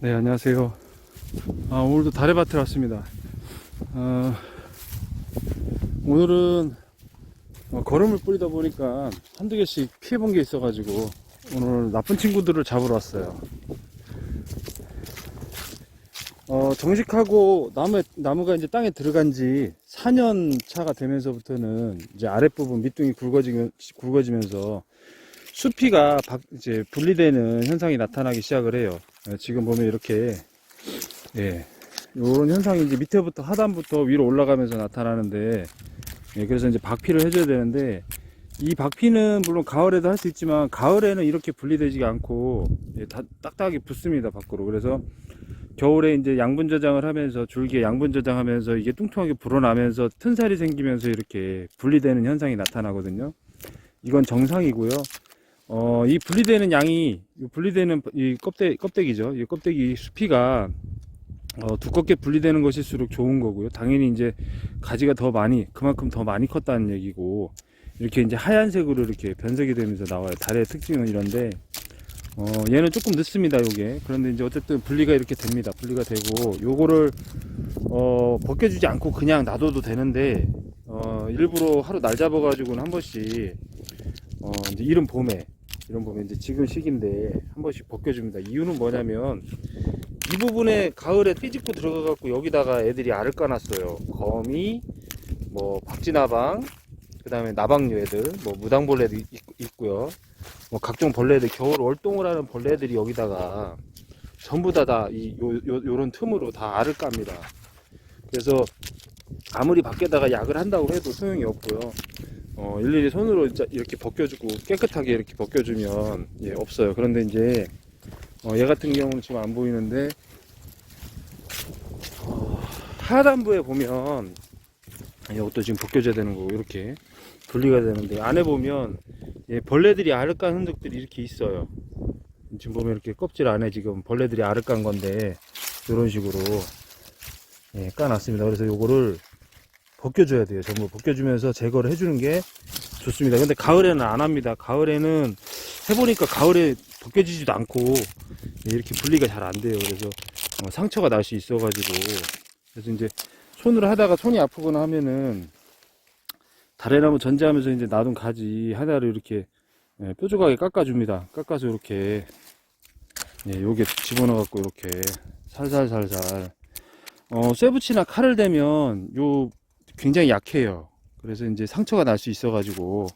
네, 안녕하세요. 아, 오늘도 다래밭에 왔습니다. 어, 오늘은 어, 걸음을 뿌리다 보니까 한두 개씩 피해본 게 있어 가지고 오늘 나쁜 친구들을 잡으러 왔어요. 어, 정식하고 나무, 나무가 이제 땅에 들어간 지 4년 차가 되면서부터는 이제 아랫부분 밑둥이 굵어지, 굵어지면서 수피가 박- 이제 분리되는 현상이 나타나기 시작을 해요. 예, 지금 보면 이렇게, 예, 요런 현상이 이제 밑에부터 하단부터 위로 올라가면서 나타나는데, 예, 그래서 이제 박피를 해줘야 되는데, 이 박피는 물론 가을에도 할 수 있지만, 가을에는 이렇게 분리되지 않고, 예, 다, 딱딱하게 붙습니다, 밖으로. 그래서, 겨울에 이제 양분 저장을 하면서, 줄기에 양분 저장하면서, 이게 뚱뚱하게 불어나면서, 튼살이 생기면서 이렇게 분리되는 현상이 나타나거든요. 이건 정상이고요. 어, 이 분리되는 양이, 이 분리되는 이 껍데, 껍데기죠. 이 껍데기 수피가, 어, 두껍게 분리되는 것일수록 좋은 거고요. 당연히 이제 가지가 더 많이, 그만큼 더 많이 컸다는 얘기고, 이렇게 이제 하얀색으로 이렇게 변색이 되면서 나와요. 달의 특징은 이런데, 어, 얘는 조금 늦습니다, 요게. 그런데 이제 어쨌든 분리가 이렇게 됩니다. 분리가 되고, 요거를, 어, 벗겨주지 않고 그냥 놔둬도 되는데, 어, 일부러 하루 날 잡아가지고는 한 번씩, 어, 이제 이른 봄에, 이런 봄에 이제 지금 시기인데 한 번씩 벗겨줍니다. 이유는 뭐냐면 이 부분에 가을에 삐집고 들어가갖고 여기다가 애들이 알을 까놨어요. 거미, 뭐 박쥐나방, 그 다음에 나방류 애들, 뭐 무당벌레도 있, 있고요. 뭐 각종 벌레들, 겨울 월동을 하는 벌레들이 여기다가 전부 다 다이 요, 요, 요런 틈으로 다 알을 깝니다. 그래서 아무리 밖에다가 약을 한다고 해도 소용이 없고요. 어, 일일이 손으로 이렇게 벗겨주고 깨끗하게 이렇게 벗겨주면 예, 없어요. 그런데 이제 어, 얘 같은 경우는 지금 안 보이는데 어, 하단부에 보면 이것도 지금 벗겨줘야 되는 거고 이렇게 분리가 되는데 안에 보면 예, 벌레들이 알을 깐 흔적들이 이렇게 있어요. 지금 보면 이렇게 껍질 안에 지금 벌레들이 알을 깐 건데 이런 식으로 예, 까놨습니다. 그래서 요거를 벗겨줘야 돼요. 전부 벗겨주면서 제거를 해주는 게 좋습니다. 근데 가을에는 안 합니다. 가을에는 해보니까 가을에 벗겨지지도 않고 이렇게 분리가 잘 안 돼요. 그래서 어, 상처가 날 수 있어가지고 그래서 이제 손으로 하다가 손이 아프거나 하면은 다래나무 전제하면서 이제 놔둔 가지 하나를 이렇게 예, 뾰족하게 깎아줍니다. 깎아서 이렇게 예, 요게 집어넣어갖고 이렇게 살살살살 어, 쇠붙이나 칼을 대면 요 굉장히 약해요. 그래서 이제 상처가 날 수 있어가지고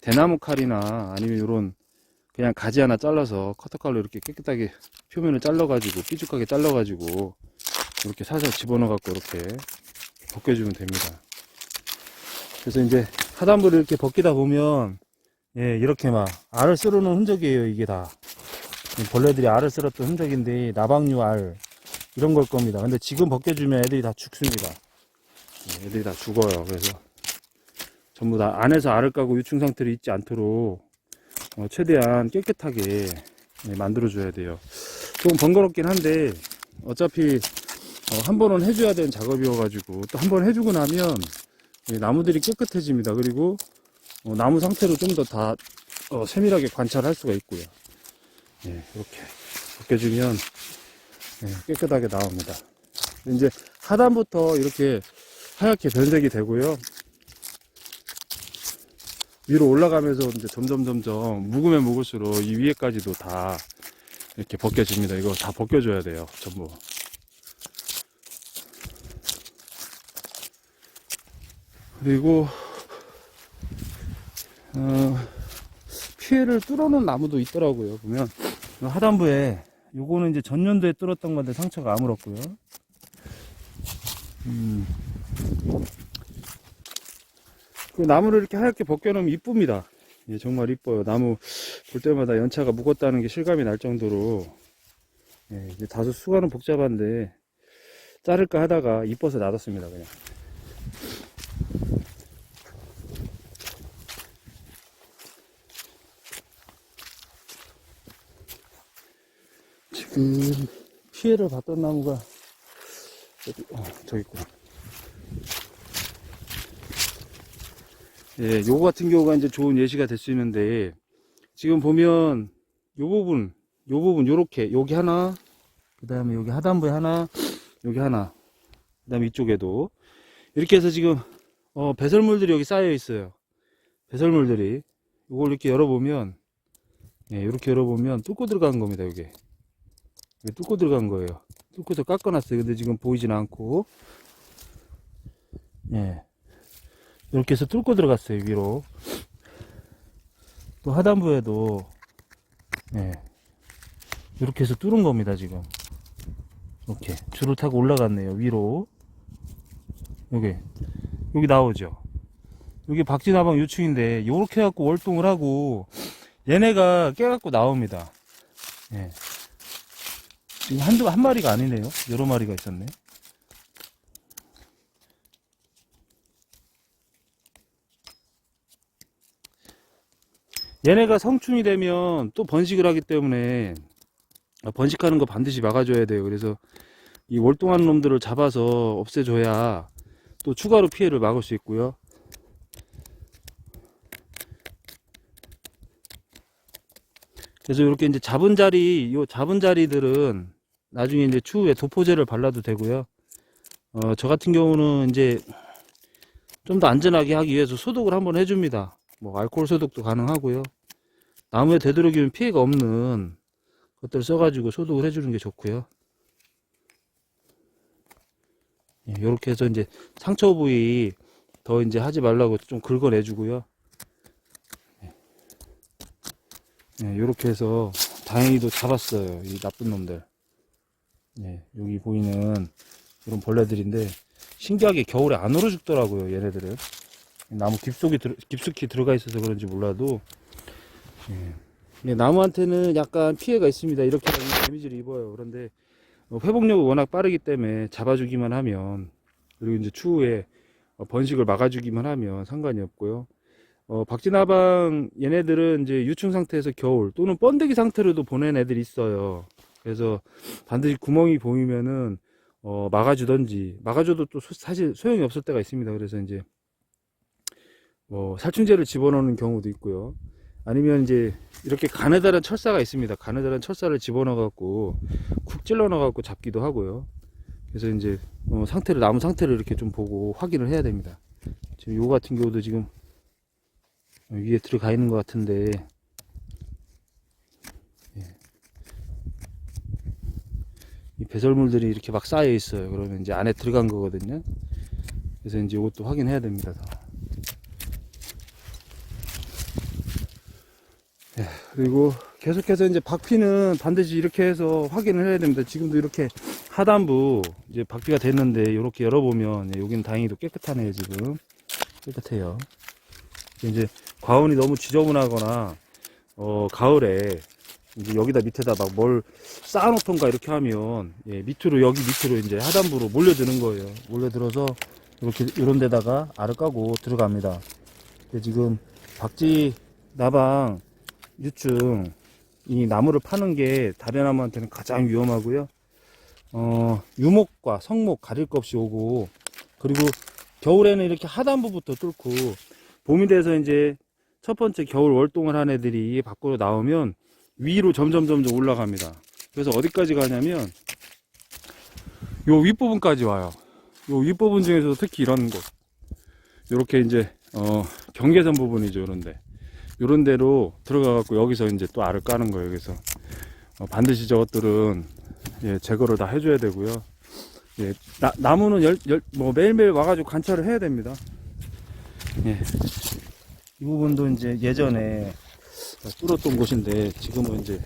대나무 칼이나 아니면 이런 그냥 가지 하나 잘라서 커터칼로 이렇게 깨끗하게 표면을 잘라가지고 삐죽하게 잘라가지고 이렇게 살살 집어넣어갖고 이렇게 벗겨주면 됩니다. 그래서 이제 하단부를 이렇게 벗기다 보면 예 이렇게 막 알을 쓸어놓은 흔적이에요 이게 다 벌레들이 알을 쓸었던 흔적인데 나방류 알 이런 걸 겁니다. 근데 지금 벗겨주면 애들이 다 죽습니다. 네, 애들이 다 죽어요. 그래서 전부 다 안에서 알을 까고 유충 상태로 있지 않도록 어, 최대한 깨끗하게 네, 만들어줘야 돼요. 조금 번거롭긴 한데 어차피 어, 한 번은 해줘야 되는 작업이어가지고 또 한 번 해주고 나면 이 나무들이 깨끗해집니다. 그리고 어, 나무 상태로 좀 더다 어, 세밀하게 관찰할 수가 있고요. 네, 이렇게 벗겨주면 네, 깨끗하게 나옵니다. 이제 하단부터 이렇게 하얗게 변색이 되고요. 위로 올라가면서 이제 점점 점점 묵으면 묵을수록 이 위에까지도 다 이렇게 벗겨집니다. 이거 다 벗겨줘야 돼요. 전부. 그리고 어, 피해를 뚫어놓은 나무도 있더라고요. 보면 하단부에 요거는 이제 전년도에 뚫었던 건데 상처가 아물었고요. 음. 그 나무를 이렇게 하얗게 벗겨놓으면 이쁩니다. 예, 정말 이뻐요. 나무 볼 때마다 연차가 묵었다는 게 실감이 날 정도로 예, 이제 다소 수가는 복잡한데 자를까 하다가 이뻐서 놔뒀습니다. 그냥. 지금 피해를 봤던 나무가 어디, 어, 저기 있구나. 예, 요거 같은 경우가 이제 좋은 예시가 될 수 있는데, 지금 보면, 요 부분, 요 부분, 요렇게, 여기 하나, 그 다음에 여기 하단부에 하나, 여기 하나, 그 다음에 이쪽에도. 이렇게 해서 지금, 어, 배설물들이 여기 쌓여 있어요. 배설물들이. 이걸 이렇게 열어보면, 예, 이렇게 열어보면 뚫고 들어간 겁니다, 여기. 여기 뚫고 들어간 거예요. 뚫고서 깎아놨어요. 근데 지금 보이진 않고. 예. 이렇게 해서 뚫고 들어갔어요, 위로. 또 하단부에도, 예. 이렇게 해서 뚫은 겁니다, 지금. 이렇게. 줄을 타고 올라갔네요, 위로. 여기. 여기 나오죠. 여기 박쥐나방 유충인데, 요렇게 해갖고 월동을 하고, 얘네가 깨갖고 나옵니다. 예. 지금 한두, 한 마리가 아니네요. 여러 마리가 있었네. 얘네가 성충이 되면 또 번식을 하기 때문에 아, 번식하는 거 반드시 막아줘야 돼요. 그래서 이 월동하는 놈들을 잡아서 없애줘야 또 추가로 피해를 막을 수 있고요. 그래서 이렇게 이제 잡은 자리, 요 잡은 자리들은 나중에 이제 추후에 도포제를 발라도 되고요. 어, 저 같은 경우는 이제 좀 더 안전하게 하기 위해서 소독을 한번 해줍니다. 뭐 알코올 소독도 가능하고요. 나무에 되도록이면 피해가 없는 것들 써가지고 소독을 해주는 게 좋고요. 이렇게 해서 이제 상처 부위 더 이제 하지 말라고 좀 긁어내주고요. 이렇게 해서 다행히도 잡았어요. 이 나쁜 놈들. 예, 여기 보이는 이런 벌레들인데 신기하게 겨울에 안 얼어 죽더라고요. 얘네들은 나무 깊숙이 들, 깊숙이 들어가 있어서 그런지 몰라도 예. 예, 나무한테는 약간 피해가 있습니다. 이렇게 하면 데미지를 입어요. 그런데 어, 회복력이 워낙 빠르기 때문에 잡아주기만 하면 그리고 이제 추후에 어, 번식을 막아주기만 하면 상관이 없고요. 어, 박쥐나방 얘네들은 이제 유충 상태에서 겨울 또는 번데기 상태로도 보낸 애들이 있어요. 그래서 반드시 구멍이 보이면은 어, 막아주던지 막아줘도 또 소- 사실 소용이 없을 때가 있습니다. 그래서 이제 뭐 살충제를 집어넣는 경우도 있고요. 아니면 이제 이렇게 가느다란 철사가 있습니다. 가느다란 철사를 집어넣어 갖고 쿡 찔러 넣어 갖고 잡기도 하고요. 그래서 이제 어, 상태를 나무 상태를 이렇게 좀 보고 확인을 해야 됩니다. 지금 요 같은 경우도 지금 위에 들어가 있는 것 같은데 예. 이 배설물들이 이렇게 막 쌓여 있어요. 그러면 이제 안에 들어간 거거든요. 그래서 이제 이것도 확인해야 됩니다. 예, 그리고 계속해서 이제 박피는 반드시 이렇게 해서 확인을 해야 됩니다. 지금도 이렇게 하단부 이제 박피가 됐는데 이렇게 열어보면 예, 여기는 다행히도 깨끗하네요. 지금 깨끗해요. 이제 과원이 너무 지저분하거나 어 가을에 이제 여기다 밑에다 막 뭘 쌓아놓던가 이렇게 하면 예, 밑으로 여기 밑으로 이제 하단부로 몰려드는 거예요. 몰려들어서 이렇게 이런 데다가 알을 까고 들어갑니다. 근데 지금 박쥐 나방 유충 이 나무를 파는 게 다른 나무한테는 가장 위험하고요. 어, 유목과 성목 가릴 것 없이 오고 그리고 겨울에는 이렇게 하단부부터 뚫고 봄이 돼서 이제 첫 번째 겨울 월동을 한 애들이 밖으로 나오면 위로 점점 점점 올라갑니다. 그래서 어디까지 가냐면 요 윗부분까지 와요. 요 윗부분 중에서도 특히 이런 곳. 요렇게 이제 어 경계선 부분이죠, 요런데. 요런 데로 들어가 갖고 여기서 이제 또 알을 까는 거예요. 그래서 어, 반드시 저것들은 예, 제거를 다 해줘야 되고요. 예, 나, 나무는 열, 열, 뭐 매일매일 와가지고 관찰을 해야 됩니다. 예. 이 부분도 이제 예전에 뚫었던 곳인데 지금은 이제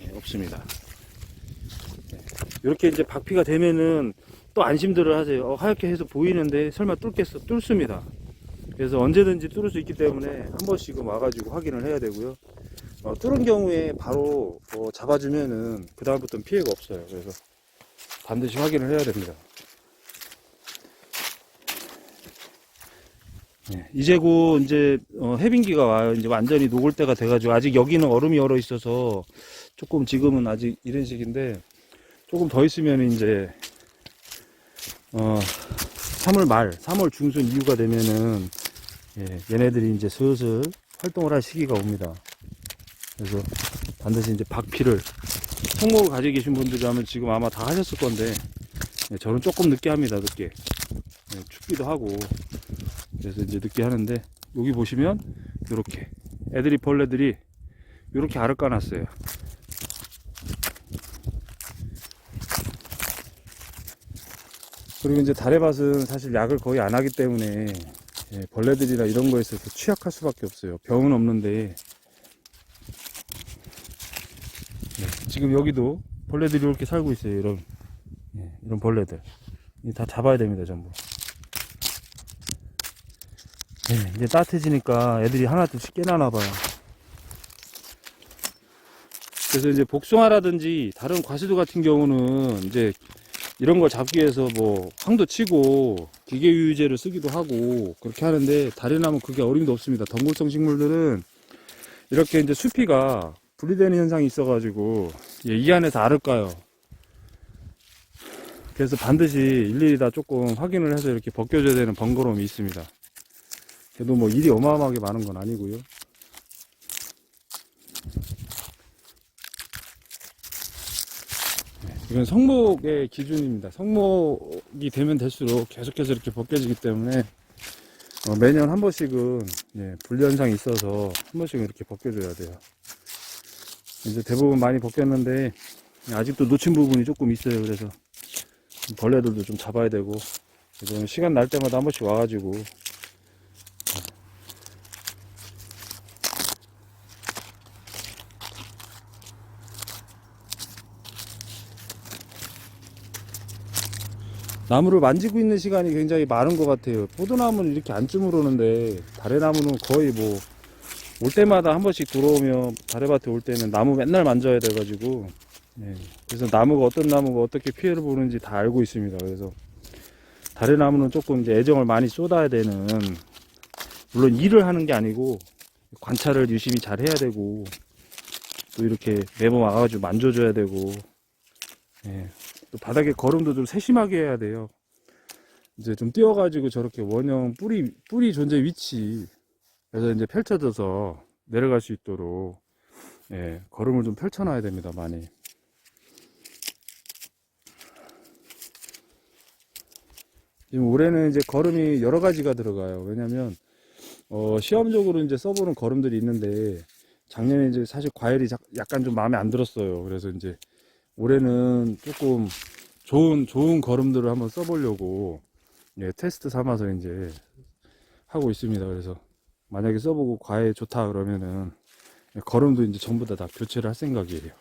예, 없습니다. 이렇게 이제 박피가 되면은 또 안심들을 하세요. 어, 하얗게 해서 보이는데 설마 뚫겠어? 뚫습니다. 그래서 언제든지 뚫을 수 있기 때문에 한 번씩은 와가지고 확인을 해야 되고요. 어, 뚫은 경우에 바로 어, 잡아주면은 그 다음부터는 피해가 없어요. 그래서 반드시 확인을 해야 됩니다. 네, 이제 곧 이제 어, 해빙기가 와요. 이제 완전히 녹을 때가 돼가지고 아직 여기는 얼음이 얼어 있어서 조금 지금은 아직 이런 식인데 조금 더 있으면 이제 어 3월 말, 3월 중순 이후가 되면은 예, 얘네들이 이제 슬슬 활동을 할 시기가 옵니다. 그래서 반드시 이제 박피를 성목을 가지고 계신 분들이라면 지금 아마 다 하셨을 건데 네, 저는 조금 늦게 합니다 늦게. 네, 춥기도 하고. 그래서 이제 늦게 하는데 여기 보시면 이렇게. 애들이 벌레들이 이렇게 알을 까놨어요. 그리고 이제 다래밭은 사실 약을 거의 안 하기 때문에 예, 벌레들이나 이런 거에 있어서 취약할 수밖에 없어요. 병은 없는데. 네, 지금 여기도 벌레들이 이렇게 살고 있어요 이런. 예, 이런 벌레들. 이다 잡아야 됩니다 전부. 예, 이제 따뜻해지니까 애들이 하나둘씩 깨나나 봐요. 그래서 이제 복숭아라든지 다른 과수들 같은 경우는 이제 이런 걸 잡기 위해서 뭐 황도 치고 기계 유유제를 쓰기도 하고 그렇게 하는데 다리나무 그게 어림도 없습니다. 덩굴성 식물들은 이렇게 이제 수피가 분리되는 현상이 있어가지고 예, 이 안에서 알을 까요. 그래서 반드시 일일이 다 조금 확인을 해서 이렇게 벗겨줘야 되는 번거로움이 있습니다. 그래도 뭐 일이 어마어마하게 많은 건 아니고요 이건 성목의 기준입니다. 성목이 되면 될수록 계속해서 이렇게 벗겨지기 때문에 어, 매년 한 번씩은 예, 현상이 있어서 한 번씩은 이렇게 벗겨줘야 돼요. 이제 대부분 많이 벗겼는데 아직도 놓친 부분이 조금 있어요. 그래서 벌레들도 좀 잡아야 되고 그래서 시간 날 때마다 한 번씩 와가지고 나무를 만지고 있는 시간이 굉장히 많은 것 같아요. 포도나무는 이렇게 안 주무르는데 다래나무는 거의 뭐 올 때마다 한 번씩 들어오면 다래밭에 올 때는 나무 맨날 만져야 돼가지고 예, 그래서 나무가 어떤 나무가 어떻게 피해를 보는지 다 알고 있습니다. 그래서 다래나무는 조금 이제 애정을 많이 쏟아야 되는 물론 일을 하는 게 아니고 관찰을 유심히 잘 해야 되고 또 이렇게 매번 와가지고 만져줘야 되고 예, 또 바닥에 걸음도 좀 세심하게 해야 돼요. 이제 좀 띄어가지고 저렇게 원형 뿌리, 뿌리 존재 위치, 그래서 이제 펼쳐져서 내려갈 수 있도록, 예, 걸음을 좀 펼쳐놔야 됩니다, 많이. 지금 올해는 이제 걸음이 여러 가지가 들어가요. 왜냐면, 어, 시험적으로 이제 써보는 걸음들이 있는데, 작년에 이제 사실 과일이 자- 약간 좀 마음에 안 들었어요. 그래서 이제 올해는 조금 좋은 좋은 걸음들을 한번 써보려고 예, 테스트 삼아서 이제 하고 있습니다. 그래서 만약에 써보고 과에 좋다 그러면은 예, 걸음도 이제 전부 다 다 교체를 할 생각이에요.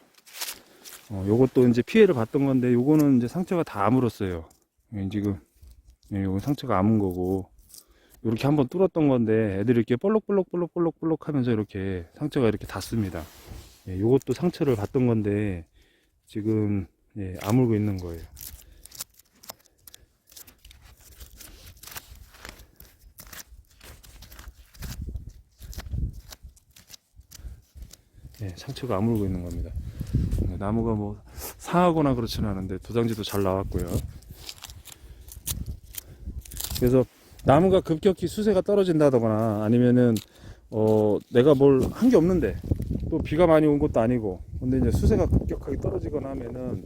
어, 요것도 이제 피해를 봤던 건데 요거는 이제 상처가 다 아물었어요. 예, 지금 예, 요건 상처가 아문 거고 이렇게 한번 뚫었던 건데 애들이 이렇게 볼록볼록볼록볼록볼록 하면서 이렇게 상처가 이렇게 닿습니다. 예, 요것도 상처를 봤던 건데 지금 예, 아물고 있는 거예요. 예, 상처가 아물고 있는 겁니다. 예, 나무가 뭐 상하거나 그렇지는 않은데 도장지도 잘 나왔고요. 그래서 나무가 급격히 수세가 떨어진다거나 아니면은 어 내가 뭘 한 게 없는데 또 비가 많이 온 것도 아니고 근데 이제 수세가 급격하게 떨어지거나 하면은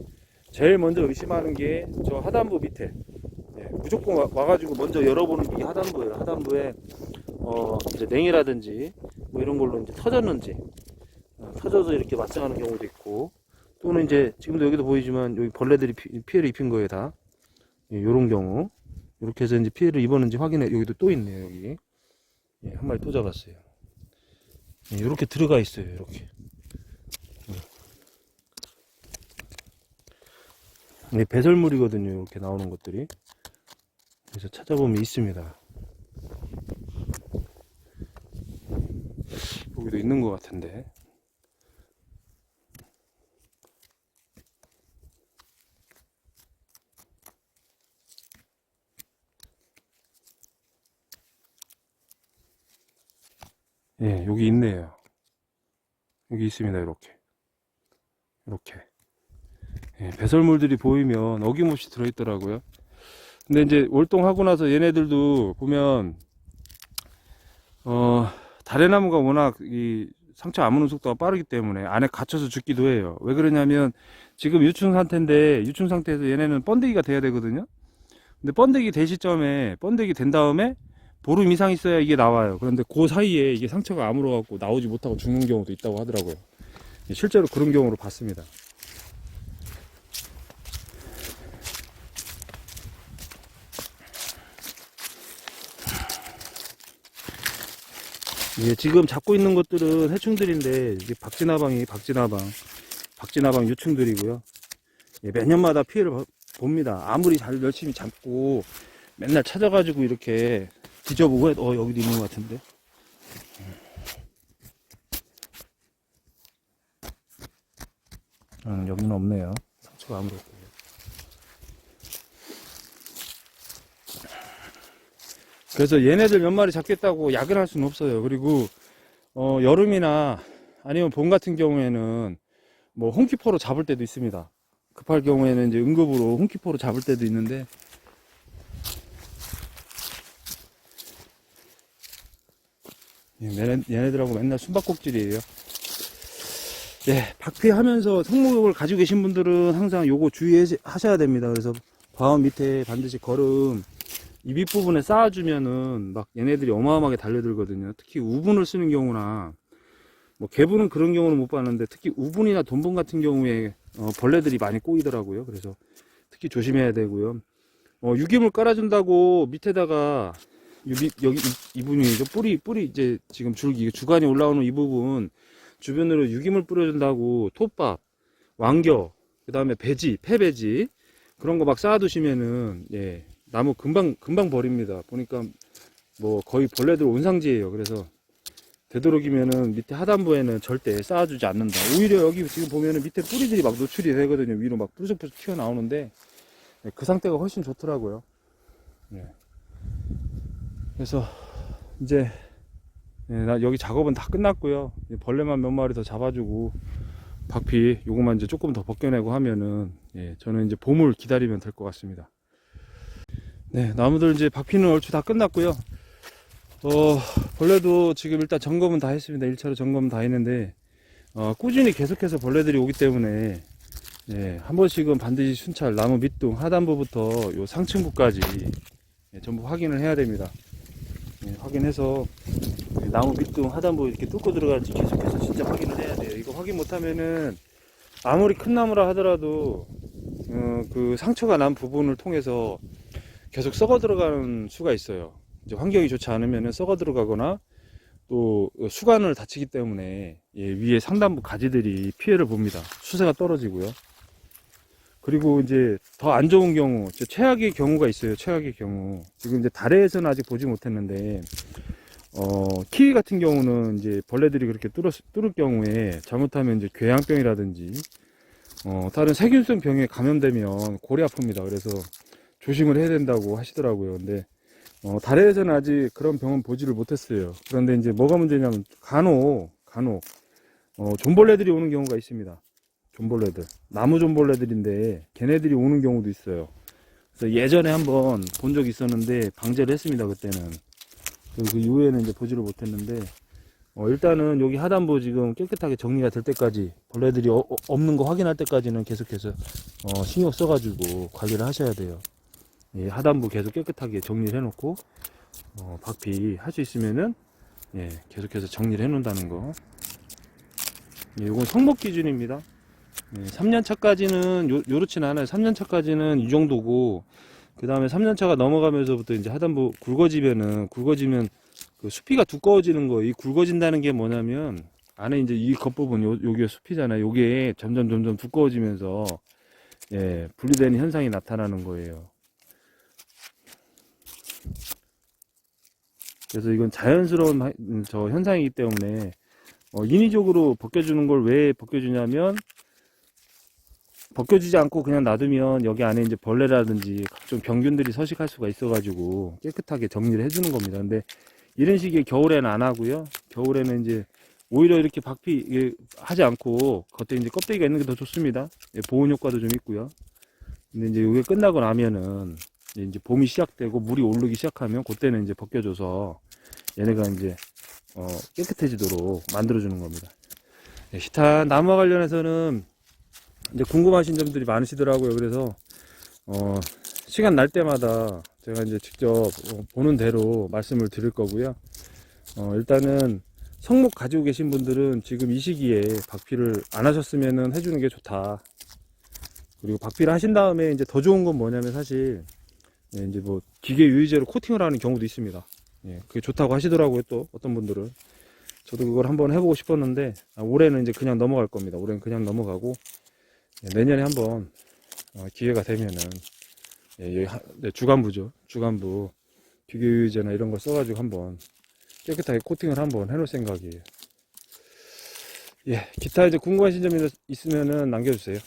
제일 먼저 의심하는 게 저 하단부 밑에. 예, 무조건 와, 와가지고 먼저 열어보는 게 하단부예요. 하단부에 어 이제 냉이라든지 뭐 이런 걸로 이제 터졌는지 어, 터져서 이렇게 맞상하는 경우도 있고 또는 이제 지금도 여기도 보이지만 여기 벌레들이 피, 피해를 입힌 거예요 다. 예, 요런 경우. 이렇게 해서 이제 피해를 입었는지 확인해 여기도 또 있네요 여기. 예, 한 마리 또 잡았어요. 예, 이렇게 들어가 있어요 이렇게 네, 배설물이거든요. 이렇게 나오는 것들이. 그래서 찾아보면 있습니다. 여기도 있는 것 같은데. 예, 여기 있네요. 여기 있습니다. 이렇게. 이렇게. 예, 배설물들이 보이면 어김없이 들어있더라고요. 근데 이제 월동하고 나서 얘네들도 보면 어 다래나무가 워낙 이 상처 아무는 속도가 빠르기 때문에 안에 갇혀서 죽기도 해요. 왜 그러냐면 지금 유충 상태인데 유충 상태에서 얘네는 번데기가 돼야 되거든요. 근데 번데기 될 시점에 번데기 된 다음에 보름 이상 있어야 이게 나와요. 그런데 그 사이에 이게 상처가 아물어 갖고 나오지 못하고 죽는 경우도 있다고 하더라고요. 실제로 그런 경우를 봤습니다. 예, 지금 잡고 있는 것들은 해충들인데 이게 박쥐나방이 박쥐나방, 박쥐나방 유충들이고요. 예, 몇 년마다 피해를 보- 봅니다. 아무리 잘 열심히 잡고 맨날 찾아가지고 이렇게 뒤져보고 해- 어 여기도 있는 것 같은데. 음, 여기는 없네요. 상처가 아무도 없고요. 그래서 얘네들 몇 마리 잡겠다고 야근할 수는 없어요. 그리고 어, 여름이나 아니면 봄 같은 경우에는 뭐 홍키포로 잡을 때도 있습니다. 급할 경우에는 이제 응급으로 홍키포로 잡을 때도 있는데 얘네, 얘네들하고 맨날 숨바꼭질이에요. 예, 박피 하면서 성목욕을 가지고 계신 분들은 항상 요거 주의하셔야 됩니다. 그래서 과원 밑에 반드시 걸음 이 윗부분에 쌓아주면은 막 얘네들이 어마어마하게 달려들거든요. 특히 우분을 쓰는 경우나 뭐 개분은 그런 경우는 못 봤는데 특히 우분이나 돈분 같은 경우에 어, 벌레들이 많이 꼬이더라고요. 그래서 특히 조심해야 되고요. 어, 유기물 깔아준다고 밑에다가 요 밑, 여기 이, 이 부분이죠. 뿌리 뿌리 이제 지금 줄기 주간이 올라오는 이 부분 주변으로 유기물 뿌려준다고 톱밥, 왕겨, 그 다음에 배지, 폐배지 그런 거 막 쌓아두시면은 예 나무 금방 금방 버립니다. 보니까 뭐 거의 벌레들 온상지예요. 그래서 되도록이면은 밑에 하단부에는 절대 쌓아주지 않는다. 오히려 여기 지금 보면은 밑에 뿌리들이 막 노출이 되거든요. 위로 막 푸석푸석 튀어나오는데 예, 그 상태가 훨씬 좋더라고요. 예. 그래서 이제 예, 나 여기 작업은 다 끝났고요. 벌레만 몇 마리 더 잡아주고 박피 요거만 이제 조금 더 벗겨내고 하면은 예, 저는 이제 봄을 기다리면 될 것 같습니다. 네, 나무들 이제 박피는 얼추 다 끝났고요. 어, 벌레도 지금 일단 점검은 다 했습니다. 1차로 점검 다 했는데 어, 꾸준히 계속해서 벌레들이 오기 때문에 예, 한 번씩은 반드시 순찰 나무 밑둥 하단부부터 요 상층부까지 예, 전부 확인을 해야 됩니다. 예, 확인해서 이 나무 밑둥 하단부 이렇게 뚫고 들어갈지 계속해서 진짜 확인을 해야 돼요. 이거 확인 못하면은 아무리 큰 나무라 하더라도 어, 그 상처가 난 부분을 통해서 계속 썩어 들어가는 수가 있어요. 이제 환경이 좋지 않으면은 썩어 들어가거나 또 수간을 다치기 때문에 예, 위에 상단부 가지들이 피해를 봅니다. 수세가 떨어지고요. 그리고 이제 더 안 좋은 경우, 저 최악의 경우가 있어요. 최악의 경우. 지금 이제 달에서는 아직 보지 못했는데, 어, 키위 같은 경우는 이제 벌레들이 그렇게 뚫을, 뚫을 경우에 잘못하면 이제 궤양병이라든지, 어, 다른 세균성 병에 감염되면 골이 아픕니다. 그래서 조심을 해야 된다고 하시더라고요. 근데, 어, 달에서는 아직 그런 병은 보지를 못했어요. 그런데 이제 뭐가 문제냐면, 간혹, 간혹, 어, 존벌레들이 오는 경우가 있습니다. 존벌레들. 나무 존벌레들인데, 걔네들이 오는 경우도 있어요. 그래서 예전에 한번 본 적이 있었는데, 방제를 했습니다, 그때는. 그, 그 이후에는 이제 보지를 못했는데, 어, 일단은 여기 하단부 지금 깨끗하게 정리가 될 때까지, 벌레들이 어- 어- 없는 거 확인할 때까지는 계속해서, 어, 신경 써가지고 관리를 하셔야 돼요. 예, 하단부 계속 깨끗하게 정리를 해놓고, 어, 박피 할수 있으면은, 예, 계속해서 정리를 해놓는다는 거. 예, 이건 성목 기준입니다. 예, 3년차까지는 요, 요렇진 않아요. 3년차까지는 이 정도고, 그 다음에 3년차가 넘어가면서부터 이제 하단부 굵어지면은, 굵어지면 그 수피가 두꺼워지는 거, 이 굵어진다는 게 뭐냐면, 안에 이제 이 겉부분, 요, 요게 수피잖아요. 요게 점점 점점 두꺼워지면서, 예, 분리되는 현상이 나타나는 거예요. 그래서 이건 자연스러운 하- 음, 저 현상이기 때문에, 어, 인위적으로 벗겨주는 걸 왜 벗겨주냐면, 벗겨지지 않고 그냥 놔두면 여기 안에 이제 벌레라든지 각종 병균들이 서식할 수가 있어가지고 깨끗하게 정리를 해주는 겁니다. 근데 이런 식의 겨울에는 안 하고요. 겨울에는 이제 오히려 이렇게 박피 하지 않고 겉에 이제 껍데기가 있는 게 더 좋습니다. 예, 보온 효과도 좀 있고요. 근데 이제 이게 끝나고 나면은 이제 봄이 시작되고 물이 오르기 시작하면 그때는 이제 벗겨줘서 얘네가 이제 어, 깨끗해지도록 만들어주는 겁니다. 네, 기타 나무와 관련해서는 이제 궁금하신 점들이 많으시더라고요. 그래서 어, 시간 날 때마다 제가 이제 직접 어, 보는 대로 말씀을 드릴 거고요. 어, 일단은 성목 가지고 계신 분들은 지금 이 시기에 박피를 안 하셨으면 해주는 게 좋다. 그리고 박피를 하신 다음에 이제 더 좋은 건 뭐냐면 사실 예, 이제 뭐 기계 유의제로 코팅을 하는 경우도 있습니다. 예, 그게 좋다고 하시더라고요. 또 어떤 분들은 저도 그걸 한번 해보고 싶었는데 아, 올해는 이제 그냥 넘어갈 겁니다. 올해는 그냥 넘어가고 예, 내년에 한번 어, 기회가 되면은 예, 네, 주간부죠. 주간부 기계 유의제나 이런 걸 써가지고 한번 깨끗하게 코팅을 한번 해놓을 생각이에요. 예, 기타 이제 궁금하신 점이 있으면은 남겨주세요.